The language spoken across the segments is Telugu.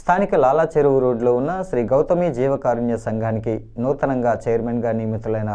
స్థానిక లాలా చెరువు రోడ్లో ఉన్న శ్రీ గౌతమి జీవకారుణ్య సంఘానికి నూతనంగా చైర్మన్గా నియమితులైన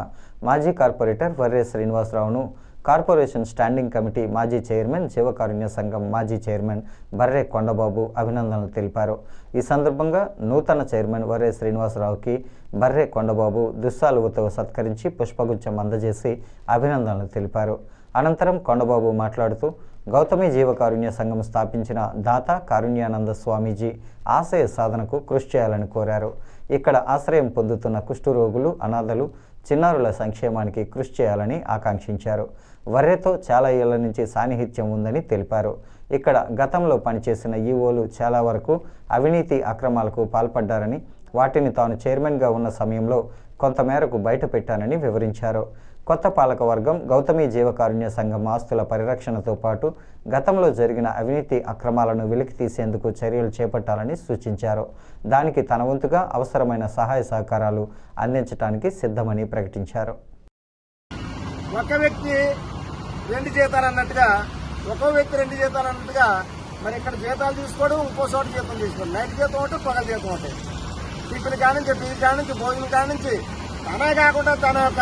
మాజీ కార్పొరేటర్ వర్రే శ్రీనివాసరావును కార్పొరేషన్ స్టాండింగ్ కమిటీ మాజీ చైర్మన్ జీవకారుణ్య సంఘం మాజీ చైర్మన్ బర్రే కొండబాబు అభినందనలు తెలిపారు. ఈ సందర్భంగా నూతన చైర్మన్ వర్రే శ్రీనివాసరావుకి బర్రే కొండబాబు దుస్సాలువతో సత్కరించి పుష్పగుచ్చం అందజేసి అభినందనలు తెలిపారు. అనంతరం కొండబాబు మాట్లాడుతూ గౌతమి జీవకారుణ్య సంఘం స్థాపించిన దాత కారుణ్యానంద స్వామీజీ ఆశయ సాధనకు కృషి చేయాలని కోరారు. ఇక్కడ ఆశ్రయం పొందుతున్న కుష్ఠరోగులు అనాథలు చిన్నారుల సంక్షేమానికి కృషి చేయాలని ఆకాంక్షించారు. వర్రెతో చాలా ఏళ్ళ నుంచి సాన్నిహిత్యం ఉందని తెలిపారు. ఇక్కడ గతంలో పనిచేసిన ఈవోలు చాలా వరకు అవినీతి అక్రమాలకు పాల్పడ్డారని వాటిని తాను చైర్మన్గా ఉన్న సమయంలో కొంతమేరకు బయటపెట్టానని వివరించారు. కొత్త పాలకవర్గం గౌతమి జీవకారుణ్య సంఘం ఆస్తుల పరిరక్షణతో పాటు గతంలో జరిగిన అవినీతి అక్రమాలను వెలికి తీసేందుకు చర్యలు చేపట్టాలని సూచించారు. దానికి తన వంతుగా అవసరమైన సహాయ సహకారాలు అందించడానికి సిద్ధమని ప్రకటించారు. ఒక వ్యక్తి రెండు జీతాలు అన్నట్టుగా ఒక్కో వ్యక్తి రెండు జీతాలు అన్నట్టుగా మరి ఇక్కడ జీతాలు తీసుకోవడం ఇంకో చోట జీతం తీసుకోవడం. నైట్ జీతం ఒకటి పగల జీతం ఒకటి. టిఫిన్ కానించి టీ కానించి భోజనం కానించి. తనే కాకుండా తన యొక్క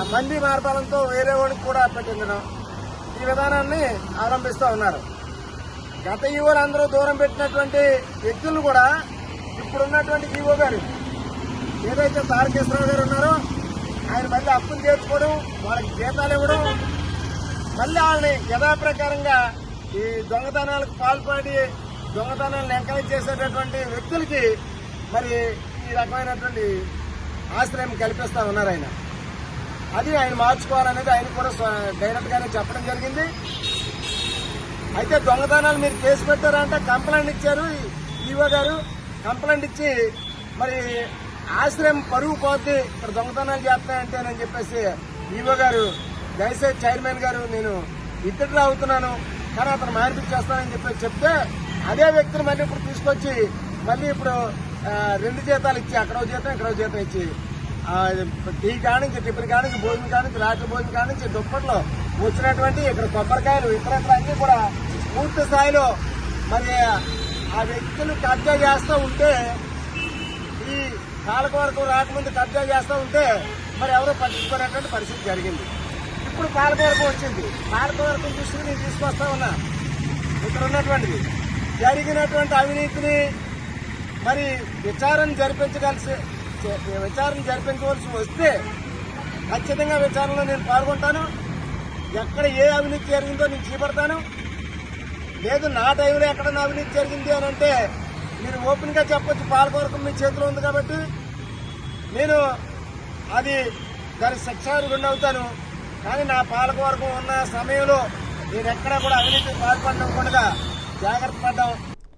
ఆ మంది మార్పాలతో వేరే వాడికి కూడా పెట్టించడం ఈ విధానాన్ని అవలంబిస్తూ ఉన్నారు. గత ఈవోలు అందరూ దూరం పెట్టినటువంటి వ్యక్తులు కూడా ఇప్పుడున్నటువంటి ఈవో గారు ఏదైతే తారకేశ్వరరావు గారు ఉన్నారో ఆయన మళ్ళీ అప్పులు చేర్చుకోవడం వాళ్ళకి జీతాలు ఇవ్వడం మళ్ళీ వాళ్ళని యథాప్రకారంగా ఈ దొంగతనాలకు పాల్పడి దొంగతనాలను ఎంకరేజ్ చేసేటటువంటి వ్యక్తులకి మరి ఈ రకమైనటువంటి ఆశ్రయం కల్పిస్తా ఉన్నారు ఆయన. అది ఆయన మార్చుకోవాలనేది ఆయన కూడా డైరెక్ట్ గానే చెప్పడం జరిగింది. అయితే దొంగతనాలు మీరు కేసు పెట్టారంటే కంప్లైంట్ ఇచ్చారు ఈవో గారు. కంప్లైంట్ ఇచ్చి మరి ఆశ్రయం పరుగు పోతే ఇక్కడ దొంగతనాలు చేస్తాయంటేనని చెప్పేసి ఈవో గారు దయచేసి చైర్మన్ గారు నేను ఇద్దరు అవుతున్నాను కానీ అతను మార్పిచ్చేస్తానని చెప్పేసి చెప్తే అదే వ్యక్తిని మళ్ళీ ఇప్పుడు తీసుకొచ్చి మళ్ళీ ఇప్పుడు రెండు జీతాలు ఇచ్చి అక్కడ జీతం ఇక్కడ జీతం ఇచ్చి. టీ కానించి టిఫిన్ కానించి భోజనం కానించి రాత్రి భోజనం కానించి దుప్పట్లో వచ్చినటువంటి ఇక్కడ కొబ్బరికాయలు ఇతరత్ర అన్నీ కూడా పూర్తి స్థాయిలో మరి ఆ వ్యక్తులు కబ్జా చేస్తూ ఉంటే ఈ కాలక వరకు రాకముందు కబ్జా చేస్తూ ఉంటే మరి ఎవరో పట్టించుకునేటువంటి పరిస్థితి జరిగింది. ఇప్పుడు పాలకవర్గం వచ్చింది. పాలకవర్గం దృష్టికి నేను తీసుకొస్తా ఉన్నా. ఇక్కడ ఉన్నటువంటిది. జరిగినటువంటి అవినీతిని మరి విచారణ జరిపించగలిసి చే- విచారణ జరిపించవలసి వస్తే ఖచ్చితంగా విచారణలో నేను పాల్గొంటాను. ఎక్కడ ఏ అవినీతి జరిగిందో నేను చేపడతాను. లేదు నా టైంలో ఎక్కడ అవినీతి జరిగింది అని అంటే మీరు ఓపెన్గా చెప్పొచ్చు మీ చేతిలో ఉంది కాబట్టి. నేను అది దాని శిక్షార్హుడిని అవుతాను. కానీ నా పాలకవర్గం ఉన్న సమయంలో నేను ఎక్కడా కూడా అవినీతి పాల్పడకుండా జాగ్రత్త పడ్డాం.